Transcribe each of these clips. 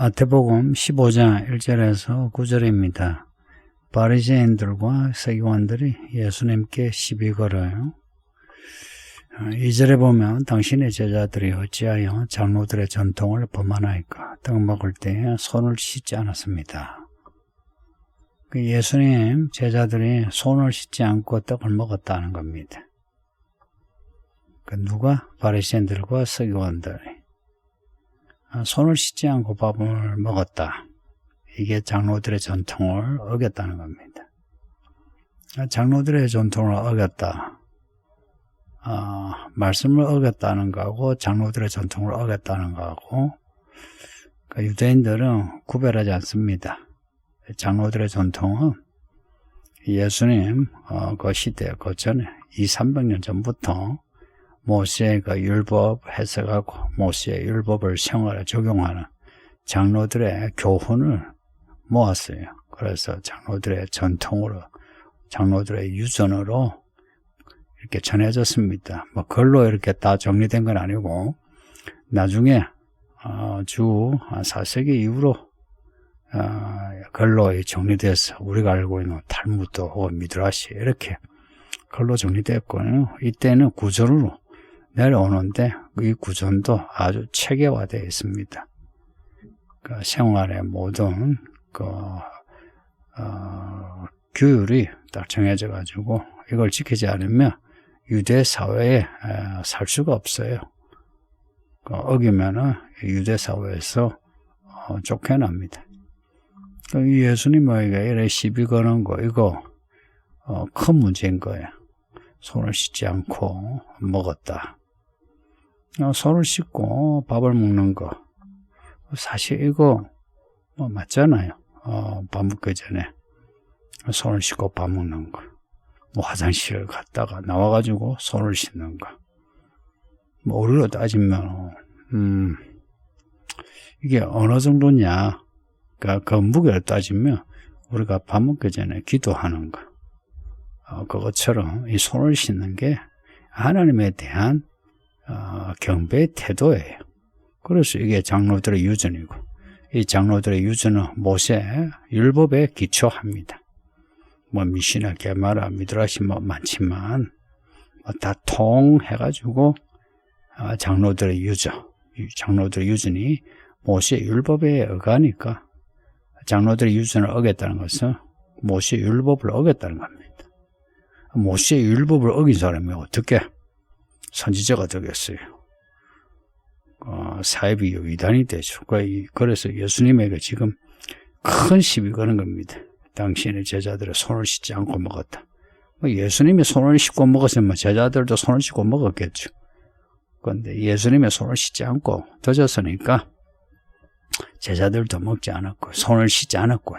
마태복음 15장 1절에서 9절입니다. 바리새인들과 서기관들이 예수님께 시비 걸어요. 2절에 보면 당신의 제자들이 어찌하여 장로들의 전통을 범하나이까 떡 먹을 때에 손을 씻지 않았습니다. 그 예수님 제자들이 손을 씻지 않고 떡을 먹었다는 겁니다. 그 누가 바리새인들과 서기관들이 손을 씻지 않고 밥을 먹었다. 이게 장로들의 전통을 어겼다는 겁니다. 장로들의 전통을 어겼다. 아, 말씀을 어겼다는 거하고 장로들의 전통을 어겼다는 거하고 그 유대인들은 구별하지 않습니다. 장로들의 전통은 예수님 어, 그 시대 그 전에 2, 300년 전부터 모세의 그 율법 해석하고 모세의 율법을 생활에 적용하는 장로들의 교훈을 모았어요. 그래서 장로들의 전통으로, 장로들의 유전으로 이렇게 전해졌습니다. 뭐 글로 이렇게 다 정리된 건 아니고 나중에 어, 주 4세기 이후로 어, 글로 정리돼서 우리가 알고 있는 탈무드 혹은 미드라시 이렇게 글로 정리됐고요. 이때는 구전으로 내려오는데 이 구전도 아주 체계화되어 있습니다. 그 생활의 모든 그 어, 규율이 딱 정해져 가지고 이걸 지키지 않으면 유대 사회에 살 수가 없어요. 그 어기면은 유대 사회에서 어, 쫓겨납니다. 그 예수님에게 이래 시비 거는 거 이거 어, 큰 문제인 거예요. 손을 씻지 않고 먹었다. 어, 손을 씻고 밥을 먹는 거 사실 이거 뭐 맞잖아요. 어, 밥 먹기 전에 손을 씻고 밥 먹는 거. 뭐 화장실을 갔다가 나와가지고 손을 씻는 거. 뭐 우리로 따지면 음 이게 어느 정도냐. 그러니까 그 무게를 따지면 우리가 밥 먹기 전에 기도하는 거. 어, 그것처럼 이 손을 씻는 게 하나님에 대한 어, 경배의 태도예요. 그래서 이게 장로들의 유전이고 이 장로들의 유전은 모세 율법에 기초합니다. 뭐 미시나 게마라 미드라시 뭐 많지만 뭐 다 통해가지고 어, 장로들의 유전, 장로들의 유전이 모세 율법에 어가니까 장로들의 유전을 어겼다는 것은 모세 율법을 어겼다는 겁니다. 모세 율법을 어긴 사람이 어떻게 선지자가 되겠어요? 어, 사회비 위단이 되죠. 그래서 예수님에게 지금 큰 시비 거는 겁니다. 당신의 제자들의 손을 씻지 않고 먹었다. 뭐 예수님이 손을 씻고 먹었으면 제자들도 손을 씻고 먹었겠죠. 그런데 예수님의 손을 씻지 않고 던졌으니까 제자들도 먹지 않았고 손을 씻지 않았고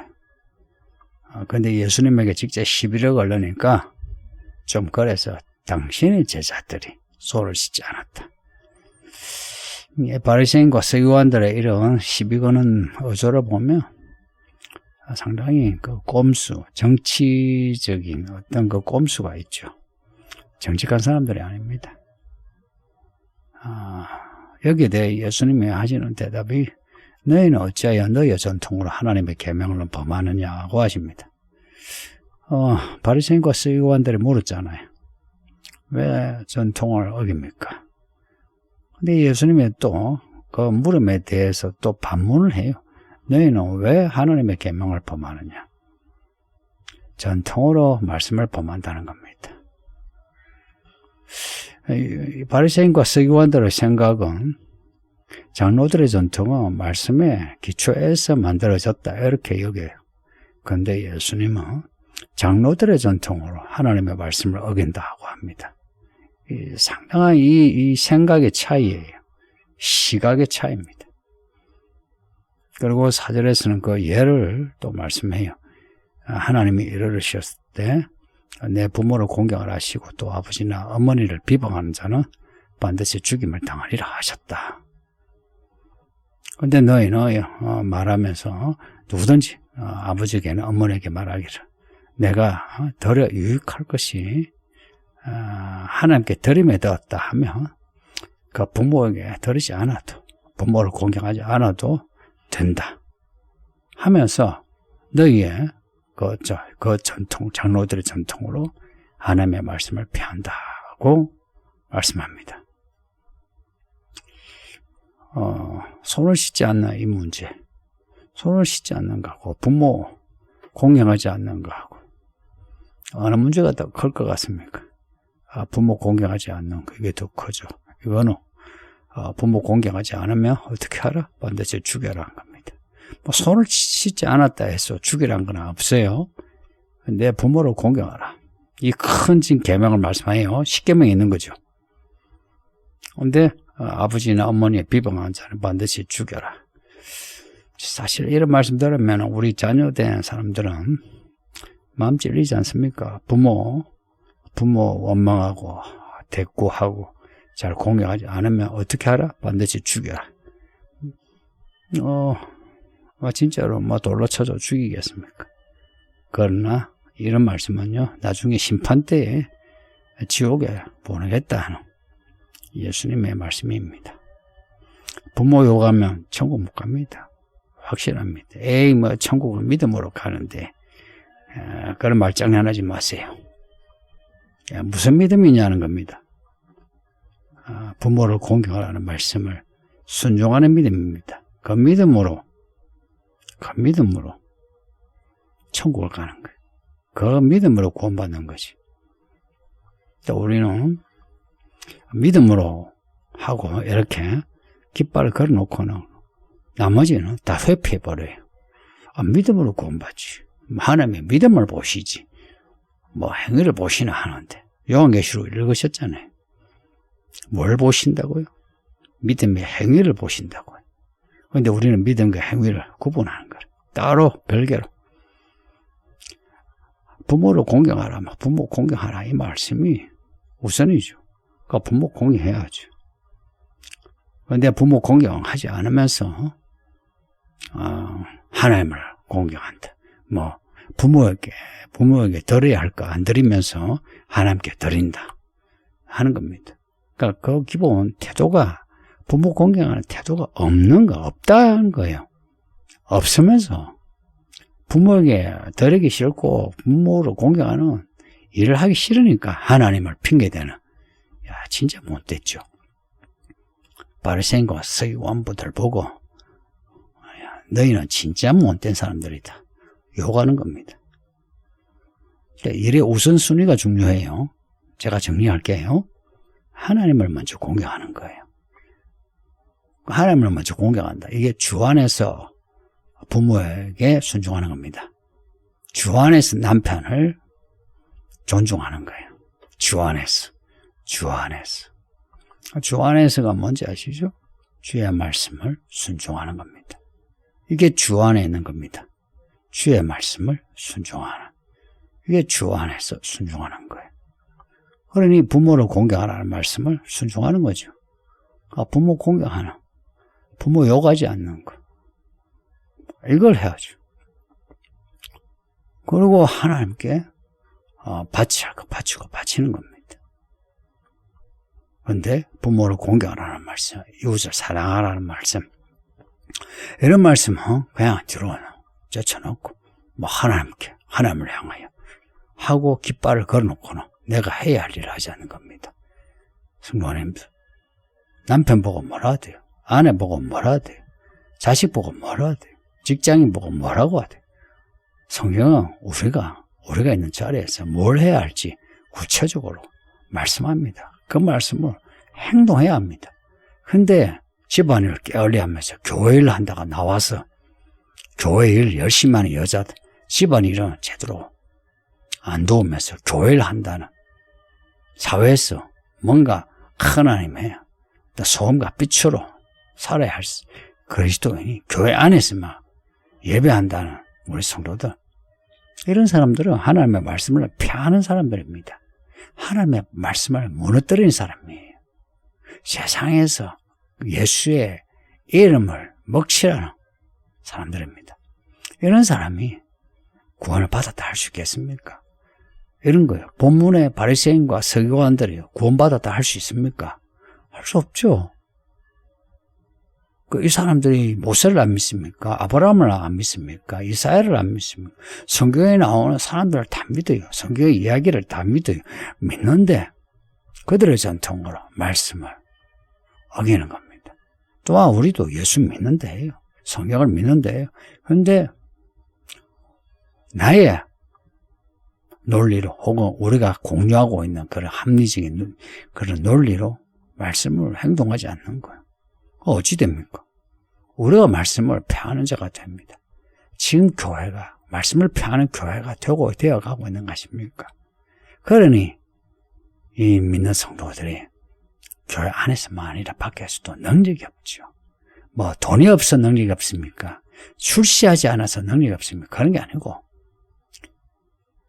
그런데 예수님에게 직접 시비를 걸으니까 좀 그래서 당신의 제자들이 손을 씻지 않았다. 바리새인과 서기관들의 이런 시비거는 어조를 보면 상당히 그 꼼수, 정치적인 어떤 그 꼼수가 있죠. 정직한 사람들이 아닙니다. 아, 여기에 대해 예수님이 하시는 대답이 너희는 어찌하여 너희의 전통으로 하나님의 계명을 범하느냐고 하십니다. 어, 바리새인과 서기관들이 물었잖아요. 왜 전통을 어깁니까? 근데 예수님이 또 그 물음에 대해서 또 반문을 해요. 너희는 왜 하나님의 계명을 범하느냐? 전통으로 말씀을 범한다는 겁니다. 바리새인과 서기관들의 생각은 장로들의 전통은 말씀에 기초해서 만들어졌다 이렇게 여겨요. 그런데 예수님은 장로들의 전통으로 하나님의 말씀을 어긴다고 합니다. 이 상당한 이, 이 생각의 차이예요. 시각의 차이입니다. 그리고 사절에서는 그 예를 또 말씀해요. 하나님이 이르르셨을 때 내 부모를 공경을 하시고 또 아버지나 어머니를 비방하는 자는 반드시 죽임을 당하리라 하셨다. 근데 너희는 어, 말하면서 누구든지 어, 아버지에게는 어머니에게 말하기를 내가 덜 유익할 것이 어, 하나님께 드림에 되었다 하면 그 부모에게 들이지 않아도 부모를 공경하지 않아도 된다. 하면서 너희의 그, 저, 그 전통, 장로들의 전통으로 하나님의 말씀을 피한다고 말씀합니다. 어, 손을 씻지 않는 이 문제. 손을 씻지 않는 거하고 부모 공경하지 않는 거하고 어느 문제가 더 클 것 같습니까? 아, 부모 공경하지 않는 거 이게 더 크죠. 이거는 어, 부모 공경하지 않으면 어떻게 하라? 반드시 죽여라 한 겁니다. 뭐 손을 씻지 않았다 해서 죽이란 건 없어요. 내 부모를 공경하라. 이 큰 진 계명을 말씀해요. 십계명이 있는 거죠. 근데 어, 아버지나 어머니의 비방한 자는 반드시 죽여라. 사실 이런 말씀 들으면 우리 자녀 된 사람들은 마음 찔리지 않습니까? 부모, 부모 원망하고 대꾸하고 잘 공경하지 않으면 어떻게 하라? 반드시 죽여라. 어, 뭐 진짜로 뭐 돌로 쳐서 죽이겠습니까? 그러나 이런 말씀은요, 나중에 심판 때에 지옥에 보내겠다는 예수님의 말씀입니다. 부모 욕하면 천국 못 갑니다. 확실합니다. 에이, 뭐, 천국은 믿음으로 가는데, 에, 그런 말장난 하지 마세요. 야, 무슨 믿음이냐는 겁니다. 아, 부모를 공경하라는 말씀을 순종하는 믿음입니다. 그 믿음으로, 그 믿음으로 천국을 가는 거예요. 그 믿음으로 구원받는 거지. 또 우리는 믿음으로 하고 이렇게 깃발을 걸어 놓고는 나머지는 다 회피해버려요. 아, 믿음으로 구원받지. 하나님의 믿음을 보시지. 뭐 행위를 보시나 하는데 요한계시록 읽으셨잖아요. 뭘 보신다고요? 믿음의 행위를 보신다고요. 그런데 우리는 믿음과 행위를 구분하는 거예요. 따로 별개로. 부모를 공경하라, 부모 공경하라 이 말씀이 우선이죠. 그 부모 공경해야죠. 그런데 부모 공경하지 않으면서 어, 하나님을 공경한다. 뭐 부모에게 부모에게 드려야 할까 안 드리면서 하나님께 드린다 하는 겁니다. 그러니까 그 기본 태도가 부모 공경하는 태도가 없는 거 없다는 거예요. 없으면서 부모에게 드리기 싫고 부모를 공경하는 일을 하기 싫으니까 하나님을 핑계대는 야 진짜 못됐죠. 바리새인과 서기관부들 보고 너희는 진짜 못된 사람들이다. 욕하는 겁니다. 그러니까 일의 우선순위가 중요해요. 제가 정리할게요. 하나님을 먼저 공경하는 거예요. 하나님을 먼저 공경한다. 이게 주 안에서 부모에게 순종하는 겁니다. 주 안에서 남편을 존중하는 거예요. 주 안에서. 주 안에서. 주 안에서가 뭔지 아시죠? 주의 말씀을 순종하는 겁니다. 이게 주 안에 있는 겁니다. 주의 말씀을 순종하는. 이게 주 안에서 순종하는 거예요. 그러니 부모를 공경하라는 말씀을 순종하는 거죠. 아, 부모 공경하는. 부모 욕하지 않는 거. 이걸 해야죠. 그리고 하나님께 어, 바치할 거 바치고 바치는 겁니다. 그런데 부모를 공경하라는 말씀, 이웃을 사랑하라는 말씀, 이런 말씀은 그냥 뒤로 젖혀놓고 뭐 하나님께 하나님을 향하여 하고 깃발을 걸어놓고는 내가 해야 할 일을 하지 않는 겁니다. 성도님들 남편 보고 뭐라 하대요? 아내 보고 뭐라 하대요? 자식 보고 뭐라 하대요? 직장인 보고 뭐라고 하대요? 성경은 우리가 우리가 있는 자리에서 뭘 해야 할지 구체적으로 말씀합니다. 그 말씀을 행동해야 합니다. 근데 집안일을 게을리하면서 교회 일 한다가 나와서 교회 일 열심히 하는 여자들 집안 일은 제대로 안 도우면서 교회 일 한다는 사회에서 뭔가 하나님의 소음과 빛으로 살아야 할 그리스도인이 교회 안에서만 예배한다는 우리 성도들 이런 사람들은 하나님의 말씀을 피하는 사람들입니다. 하나님의 말씀을 무너뜨리는 사람이에요. 세상에서 예수의 이름을 먹칠하는 사람들입니다. 이런 사람이 구원을 받았다 할 수 있겠습니까? 이런 거예요. 본문의 바리새인과 서기관들이 구원받았다 할 수 있습니까? 할 수 없죠. 그 이 사람들이 모세를 안 믿습니까? 아브라함을 안 믿습니까? 이사야를 안 믿습니까? 성경에 나오는 사람들을 다 믿어요. 성경의 이야기를 다 믿어요. 믿는데 그들의 전통으로 말씀을 어기는 겁니다. 또한 우리도 예수 믿는데요. 성경을 믿는데요. 그런데 나의 논리로 혹은 우리가 공유하고 있는 그런 합리적인 그런 논리로 말씀을 행동하지 않는 거예요. 어찌 됩니까? 우리가 말씀을 폐하는 자가 됩니다. 지금 교회가 말씀을 폐하는 교회가 되고 되어가고 있는 것입니까? 그러니 이 믿는 성도들이 교회 안에서만 아니라 밖에서도 능력이 없죠. 뭐 돈이 없어 능력이 없습니까? 출시하지 않아서 능력이 없습니까? 그런 게 아니고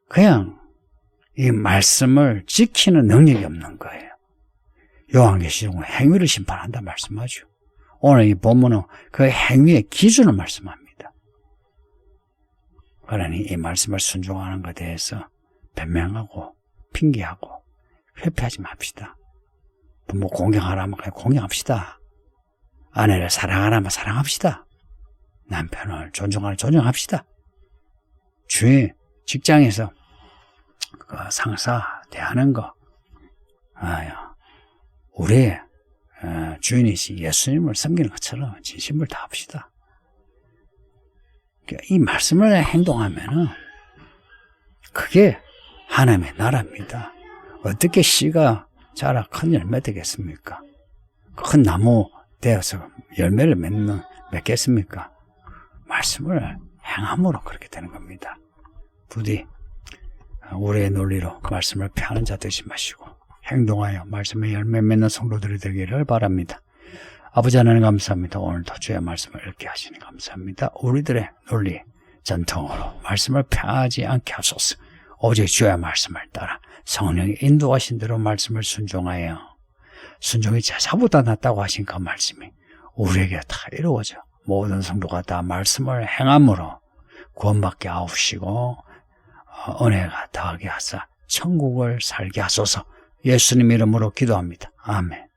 그냥 이 말씀을 지키는 능력이 없는 거예요. 요한계시록은 행위를 심판한다 말씀하죠. 오늘 이 본문은 그 행위의 기준을 말씀합니다. 그러니 이 말씀을 순종하는 것에 대해서 변명하고 핑계하고 회피하지 맙시다. 부모 공경하라면 그냥 공경합시다. 아내를 사랑하라면 사랑합시다. 남편을 존중하라 존중합시다. 주위 직장에서 그 상사 대하는 거, 아야, 우리의 어, 주인이시 예수님을 섬기는 것처럼 진심을 다합시다. 그러니까 이 말씀을 행동하면은 그게 하나님의 나라입니다. 어떻게 씨가 자라 큰 열매 되겠습니까? 큰 나무 되어서 열매를 맺는, 맺겠습니까? 말씀을 행함으로 그렇게 되는 겁니다. 부디 우리의 논리로 말씀을 펴는 자 되지 마시고 행동하여 말씀의 열매 맺는 성도들이 되기를 바랍니다. 아버지 하나님 감사합니다. 오늘도 주의 말씀을 읽게 하시니 감사합니다. 우리들의 논리, 전통으로 말씀을 펴지 않게 하소서. 오직 주의 말씀을 따라 성령이 인도하신 대로 말씀을 순종하여 순종이 제사보다 낫다고 하신 그 말씀이 우리에게 다 이루어져 모든 성도가 다 말씀을 행함으로 구원받게 하옵시고 어, 은혜가 더하게 하사 천국을 살게 하소서 예수님 이름으로 기도합니다. 아멘.